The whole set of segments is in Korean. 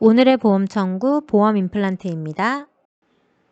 오늘의 보험 청구 보험 임플란트입니다.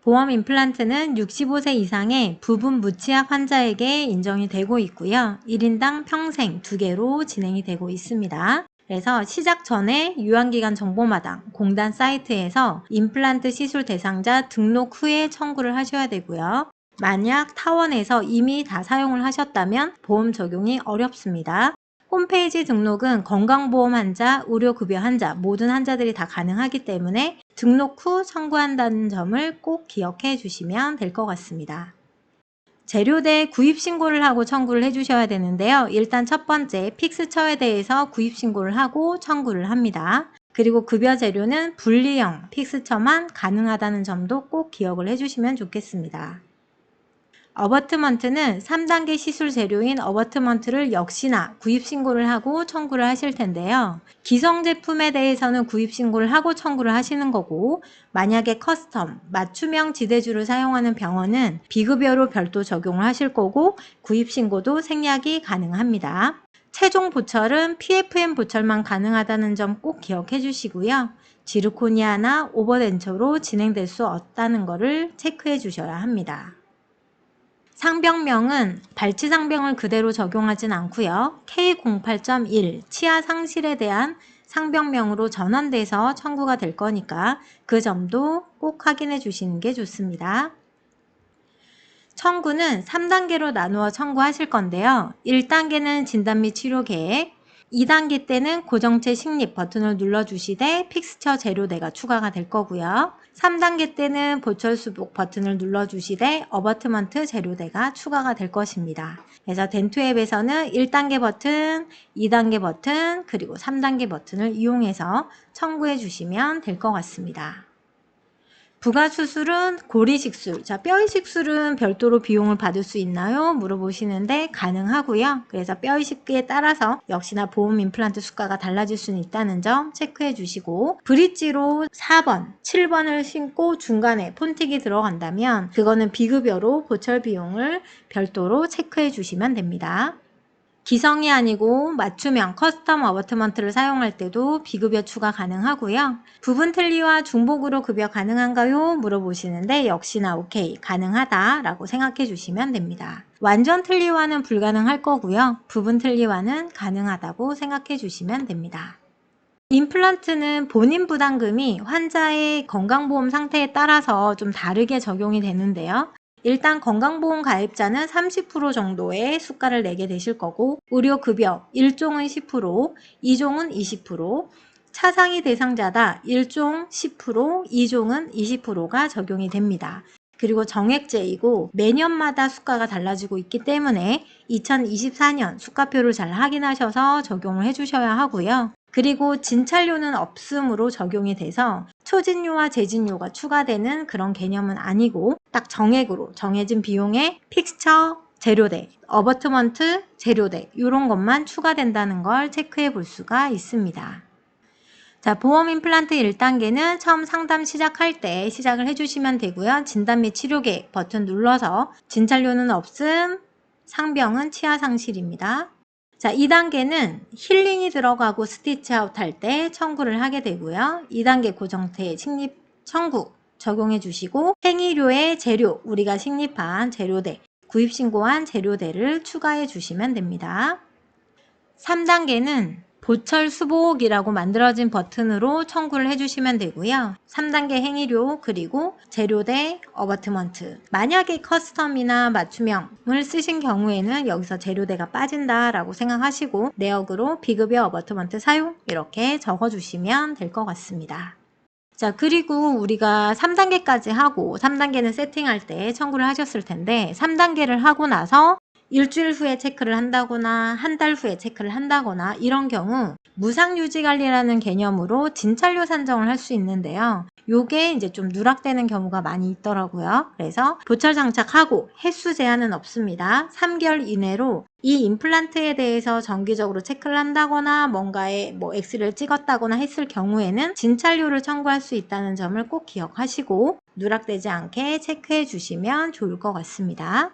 보험 임플란트는 65세 이상의 부분 무치약 환자에게 인정이 되고 있고요. 1인당 평생 2개로 진행이 되고 있습니다. 그래서 시작 전에 유한기간 정보마당 공단 사이트에서 임플란트 시술 대상자 등록 후에 청구를 하셔야 되고요. 만약 타원에서 이미 다 사용을 하셨다면 보험 적용이 어렵습니다. 홈페이지 등록은 건강보험 환자, 의료급여 환자 모든 환자들이 다 가능하기 때문에 등록 후 청구한다는 점을 꼭 기억해 주시면 될 것 같습니다. 재료대 구입 신고를 하고 청구를 해 주셔야 되는데요. 일단 첫 번째 픽스처에 대해서 구입 신고를 하고 청구를 합니다. 그리고 급여 재료는 분리형 픽스처만 가능하다는 점도 꼭 기억을 해 주시면 좋겠습니다. 어버트먼트는 3단계 시술 재료인 어버트먼트를 역시나 구입 신고를 하고 청구를 하실 텐데요. 기성 제품에 대해서는 구입 신고를 하고 청구를 하시는 거고 만약에 커스텀, 맞춤형 지대주를 사용하는 병원은 비급여로 별도 적용을 하실 거고 구입 신고도 생략이 가능합니다. 최종 보철은 PFM 보철만 가능하다는 점 꼭 기억해 주시고요. 지르코니아나 오버덴처로 진행될 수 없다는 것을 체크해 주셔야 합니다. 상병명은 발치 상병을 그대로 적용하진 않고요. K08.1 치아 상실에 대한 상병명으로 전환돼서 청구가 될 거니까 그 점도 꼭 확인해 주시는 게 좋습니다. 청구는 3단계로 나누어 청구하실 건데요. 1단계는 진단 및 치료 계획, 2단계 때는 고정체 식립 버튼을 눌러주시되 픽스처 재료대가 추가가 될 거고요. 3단계 때는 보철 수복 버튼을 눌러주시되 어버트먼트 재료대가 추가가 될 것입니다. 그래서 덴투 앱에서는 1단계 버튼, 2단계 버튼, 그리고 3단계 버튼을 이용해서 청구해 주시면 될 것 같습니다. 부가수술은 고리식술, 자 뼈이식술은 별도로 비용을 받을 수 있나요? 물어보시는데 가능하고요. 그래서 뼈이식에 따라서 역시나 보험 임플란트 수가가 달라질 수는 있다는 점 체크해 주시고 브릿지로 4번, 7번을 신고 중간에 폰틱이 들어간다면 그거는 비급여로 보철 비용을 별도로 체크해 주시면 됩니다. 기성이 아니고 맞춤형 커스텀 어버트먼트를 사용할 때도 비급여 추가 가능하고요. 부분 틀리와 중복으로 급여 가능한가요? 물어보시는데 역시나 오케이 가능하다 라고 생각해 주시면 됩니다. 완전 틀리와는 불가능할 거고요. 부분 틀리와는 가능하다고 생각해 주시면 됩니다. 임플란트는 본인 부담금이 환자의 건강보험 상태에 따라서 좀 다르게 적용이 되는데요. 일단 건강보험 가입자는 30% 정도의 수가를 내게 되실 거고 의료급여 1종은 10%, 2종은 20%, 차상위 대상자다 1종 10%, 2종은 20%가 적용이 됩니다. 그리고 정액제이고 매년마다 수가가 달라지고 있기 때문에 2024년 수가표를 잘 확인하셔서 적용을 해주셔야 하고요. 그리고 진찰료는 없음으로 적용이 돼서 초진료와 재진료가 추가되는 그런 개념은 아니고 딱 정액으로 정해진 비용에 픽스처 재료대, 어버트먼트 재료대 이런 것만 추가된다는 걸 체크해 볼 수가 있습니다. 자, 보험 임플란트 1단계는 처음 상담 시작할 때 시작을 해주시면 되고요. 진단 및 치료 계획 버튼 눌러서 진찰료는 없음, 상병은 치아 상실입니다. 자, 2단계는 힐링이 들어가고 스티치 아웃 할 때 청구를 하게 되고요. 2단계 고정태 식립 청구 적용해 주시고 행위료의 재료, 우리가 식립한 재료대, 구입 신고한 재료대를 추가해 주시면 됩니다. 3단계는 보철 수복이라고 만들어진 버튼으로 청구를 해주시면 되고요. 3단계 행위료 그리고 재료대 어버트먼트 만약에 커스텀이나 맞춤형을 쓰신 경우에는 여기서 재료대가 빠진다라고 생각하시고 내역으로 비급여 어버트먼트 사용 이렇게 적어주시면 될 것 같습니다. 자, 그리고 우리가 3단계까지 하고 3단계는 세팅할 때 청구를 하셨을 텐데 3단계를 하고 나서 일주일 후에 체크를 한다거나 한 달 후에 체크를 한다거나 이런 경우 무상유지관리라는 개념으로 진찰료 산정을 할 수 있는데요. 요게 이제 좀 누락되는 경우가 많이 있더라고요. 그래서 보철 장착하고 횟수 제한은 없습니다. 3개월 이내로 이 임플란트에 대해서 정기적으로 체크를 한다거나 뭔가에 뭐 엑스를 찍었다거나 했을 경우에는 진찰료를 청구할 수 있다는 점을 꼭 기억하시고 누락되지 않게 체크해 주시면 좋을 것 같습니다.